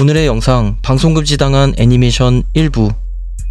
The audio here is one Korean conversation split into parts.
오늘의 영상 방송금지당한 애니메이션 일부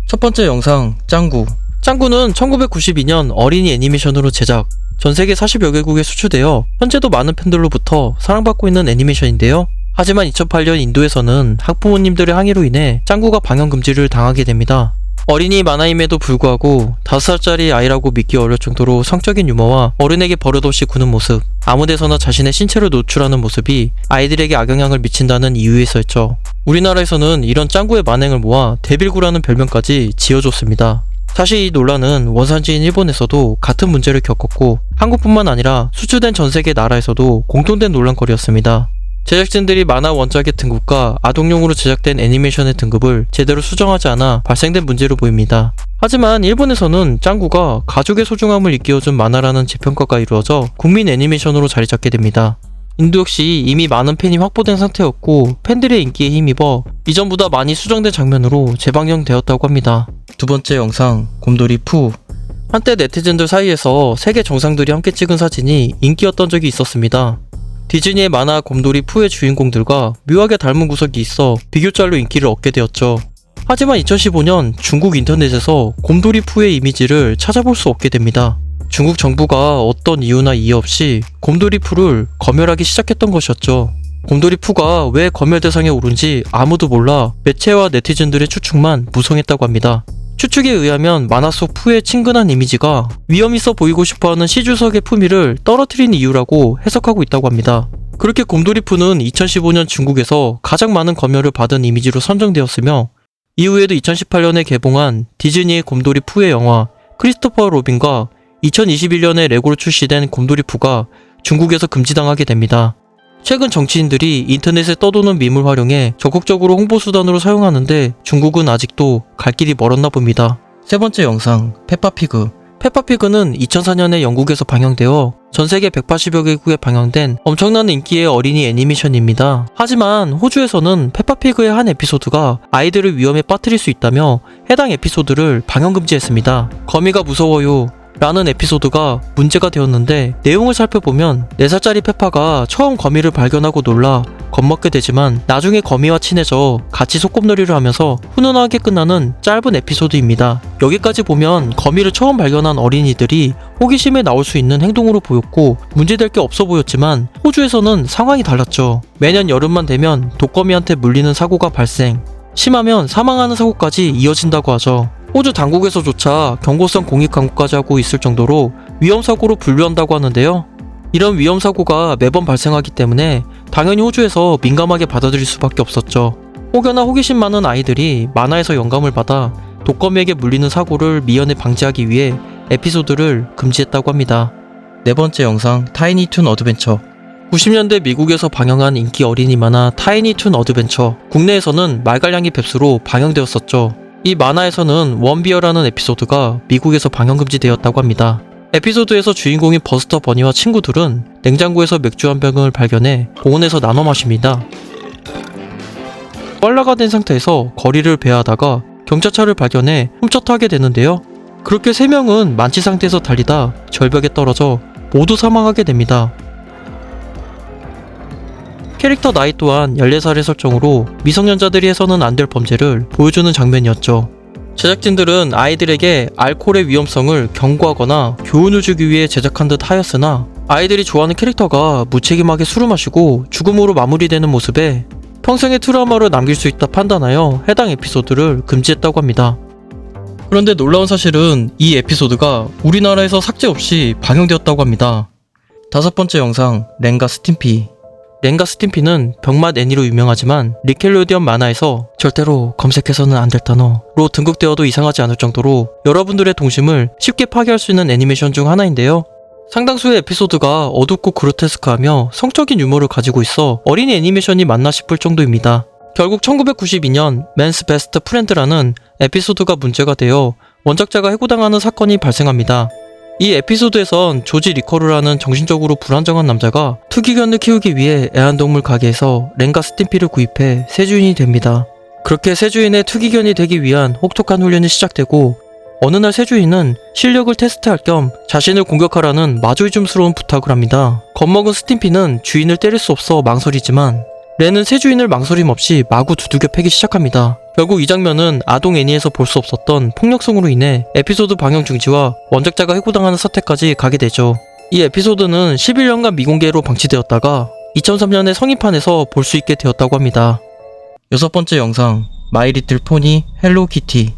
첫 번째 영상 짱구 짱구는 1992년 어린이 애니메이션으로 제작 전 세계 40여 개국에 수출되어 현재도 많은 팬들로부터 사랑받고 있는 애니메이션인데요. 하지만 2008년 인도에서는 학부모님들의 항의로 인해 짱구가 방영 금지를 당하게 됩니다. 어린이 만화임에도 불구하고 5살짜리 아이라고 믿기 어려울 정도로 성적인 유머와 어른에게 버릇없이 구는 모습, 아무데서나 자신의 신체를 노출하는 모습이 아이들에게 악영향을 미친다는 이유에 있었죠. 우리나라에서는 이런 짱구의 만행을 모아 데빌구라는 별명까지 지어줬습니다. 사실 이 논란은 원산지인 일본에서도 같은 문제를 겪었고 한국뿐만 아니라 수출된 전 세계 나라에서도 공통된 논란거리였습니다. 제작진들이 만화 원작의 등급과 아동용으로 제작된 애니메이션의 등급을 제대로 수정하지 않아 발생된 문제로 보입니다. 하지만 일본에서는 짱구가 가족의 소중함을 일깨워준 만화라는 재평가가 이루어져 국민 애니메이션으로 자리 잡게 됩니다. 인도 역시 이미 많은 팬이 확보된 상태였고 팬들의 인기에 힘입어 이전보다 많이 수정된 장면으로 재방영되었다고 합니다. 두 번째 영상 곰돌이 푸 한때 네티즌들 사이에서 세계 정상들이 함께 찍은 사진이 인기였던 적이 있었습니다. 디즈니의 만화 곰돌이 푸의 주인공들과 묘하게 닮은 구석이 있어 비교짤로 인기를 얻게 되었죠. 하지만 2015년 중국 인터넷에서 곰돌이 푸의 이미지를 찾아볼 수 없게 됩니다. 중국 정부가 어떤 이유나 이해 없이 곰돌이 푸를 검열하기 시작했던 것이었죠. 곰돌이 푸가 왜 검열 대상에 오른지 아무도 몰라 매체와 네티즌들의 추측만 무성했다고 합니다. 추측에 의하면 만화 속 푸의 친근한 이미지가 위험 있어 보이고 싶어하는 시주석의 품위를 떨어뜨린 이유라고 해석하고 있다고 합니다. 그렇게 곰돌이 푸는 2015년 중국에서 가장 많은 검열을 받은 이미지로 선정되었으며 이후에도 2018년에 개봉한 디즈니의 곰돌이 푸의 영화 크리스토퍼 로빈과 2021년에 레고로 출시된 곰돌이 푸가 중국에서 금지당하게 됩니다. 최근 정치인들이 인터넷에 떠도는 밈을 활용해 적극적으로 홍보수단으로 사용하는데 중국은 아직도 갈 길이 멀었나 봅니다. 세 번째 영상, 페파피그. 페파피그는 2004년에 영국에서 방영되어 전 세계 180여 개국에 방영된 엄청난 인기의 어린이 애니메이션입니다. 하지만 호주에서는 페파피그의 한 에피소드가 아이들을 위험에 빠뜨릴 수 있다며 해당 에피소드를 방영 금지했습니다. 거미가 무서워요. 라는 에피소드가 문제가 되었는데 내용을 살펴보면 4살짜리 페파가 처음 거미를 발견하고 놀라 겁먹게 되지만 나중에 거미와 친해져 같이 소꿉놀이를 하면서 훈훈하게 끝나는 짧은 에피소드입니다. 여기까지 보면 거미를 처음 발견한 어린이들이 호기심에 나올 수 있는 행동으로 보였고 문제될 게 없어 보였지만 호주에서는 상황이 달랐죠. 매년 여름만 되면 독거미한테 물리는 사고가 발생. 심하면 사망하는 사고까지 이어진다고 하죠. 호주 당국에서조차 경고성 공익 광고까지 하고 있을 정도로 위험 사고로 분류한다고 하는데요. 이런 위험 사고가 매번 발생하기 때문에 당연히 호주에서 민감하게 받아들일 수밖에 없었죠. 혹여나 호기심 많은 아이들이 만화에서 영감을 받아 독거미에게 물리는 사고를 미연에 방지하기 위해 에피소드를 금지했다고 합니다. 네 번째 영상 타이니툰 어드벤처 90년대 미국에서 방영한 인기 어린이 만화 타이니툰 어드벤처 국내에서는 말갈량이 뱁스로 방영되었었죠. 이 만화에서는 원비어라는 에피소드가 미국에서 방영 금지되었다고 합니다. 에피소드에서 주인공인 버스터 버니와 친구들은 냉장고에서 맥주 한 병을 발견해 공원에서 나눠 마십니다. 뻘라가 된 상태에서 거리를 배하다가 경찰차를 발견해 훔쳐 타게 되는데요. 그렇게 세 명은 만취 상태에서 달리다 절벽에 떨어져 모두 사망하게 됩니다. 캐릭터 나이 또한 14살의 설정으로 미성년자들이 해서는 안 될 범죄를 보여주는 장면이었죠. 제작진들은 아이들에게 알코올의 위험성을 경고하거나 교훈을 주기 위해 제작한 듯 하였으나 아이들이 좋아하는 캐릭터가 무책임하게 술을 마시고 죽음으로 마무리되는 모습에 평생의 트라우마를 남길 수 있다 판단하여 해당 에피소드를 금지했다고 합니다. 그런데 놀라운 사실은 이 에피소드가 우리나라에서 삭제 없이 방영되었다고 합니다. 다섯 번째 영상 렌가 스팀피 렌가 스팀피는 병맛 애니로 유명하지만 리켈로디언 만화에서 절대로 검색해서는 안 될 단어로 등극되어도 이상하지 않을 정도로 여러분들의 동심을 쉽게 파괴할 수 있는 애니메이션 중 하나인데요. 상당수의 에피소드가 어둡고 그로테스크하며 성적인 유머를 가지고 있어 어린이 애니메이션이 맞나 싶을 정도입니다. 결국 1992년 맨스 베스트 프렌드라는 에피소드가 문제가 되어 원작자가 해고당하는 사건이 발생합니다. 이 에피소드에선 조지 리커르라는 정신적으로 불안정한 남자가 투기견을 키우기 위해 애완동물 가게에서 렌가 스팀피를 구입해 세주인이 됩니다. 그렇게 세주인의 투기견이 되기 위한 혹독한 훈련이 시작되고 어느 날 세주인은 실력을 테스트할 겸 자신을 공격하라는 마조이즘스러운 부탁을 합니다. 겁먹은 스팀피는 주인을 때릴 수 없어 망설이지만 렌은 새 주인을 망설임 없이 마구 두들겨 패기 시작합니다. 결국 이 장면은 아동 애니에서 볼 수 없었던 폭력성으로 인해 에피소드 방영 중지와 원작자가 해고당하는 사태까지 가게 되죠. 이 에피소드는 11년간 미공개로 방치되었다가 2003년에 성인판에서 볼 수 있게 되었다고 합니다. 여섯 번째 영상 마이 리틀 포니 헬로 키티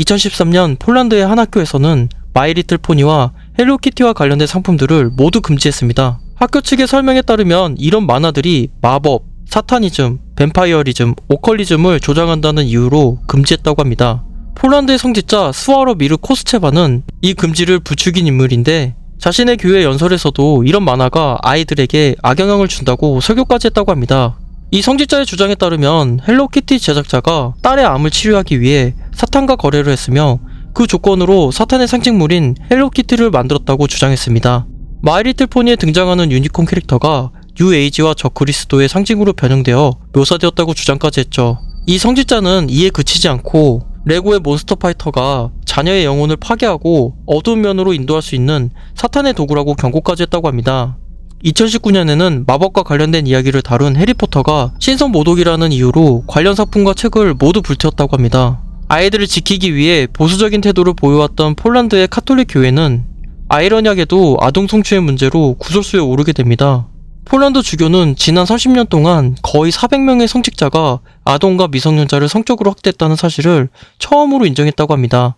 2013년 폴란드의 한 학교에서는 마이 리틀 포니와 헬로 키티와 관련된 상품들을 모두 금지했습니다. 학교 측의 설명에 따르면 이런 만화들이 마법, 사타니즘, 뱀파이어리즘, 오컬리즘을 조장한다는 이유로 금지했다고 합니다. 폴란드의 성직자 스와로 미르 코스체바는 이 금지를 부추긴 인물인데 자신의 교회 연설에서도 이런 만화가 아이들에게 악영향을 준다고 설교까지 했다고 합니다. 이 성직자의 주장에 따르면 헬로키티 제작자가 딸의 암을 치료하기 위해 사탄과 거래를 했으며 그 조건으로 사탄의 상징물인 헬로키티를 만들었다고 주장했습니다. 마이리틀 포니에 등장하는 유니콘 캐릭터가 뉴 에이지와 저그리스도의 상징으로 변형되어 묘사되었다고 주장까지 했죠. 이 성직자는 이에 그치지 않고 레고의 몬스터 파이터가 자녀의 영혼을 파괴하고 어두운 면으로 인도할 수 있는 사탄의 도구라고 경고까지 했다고 합니다. 2019년에는 마법과 관련된 이야기를 다룬 해리포터가 신성 모독이라는 이유로 관련 작품과 책을 모두 불태웠다고 합니다. 아이들을 지키기 위해 보수적인 태도를 보여왔던 폴란드의 카톨릭 교회는 아이러니하게도 아동 성추행 문제로 구설수에 오르게 됩니다. 폴란드 주교는 지난 30년 동안 거의 400명의 성직자가 아동과 미성년자를 성적으로 학대했다는 사실을 처음으로 인정했다고 합니다.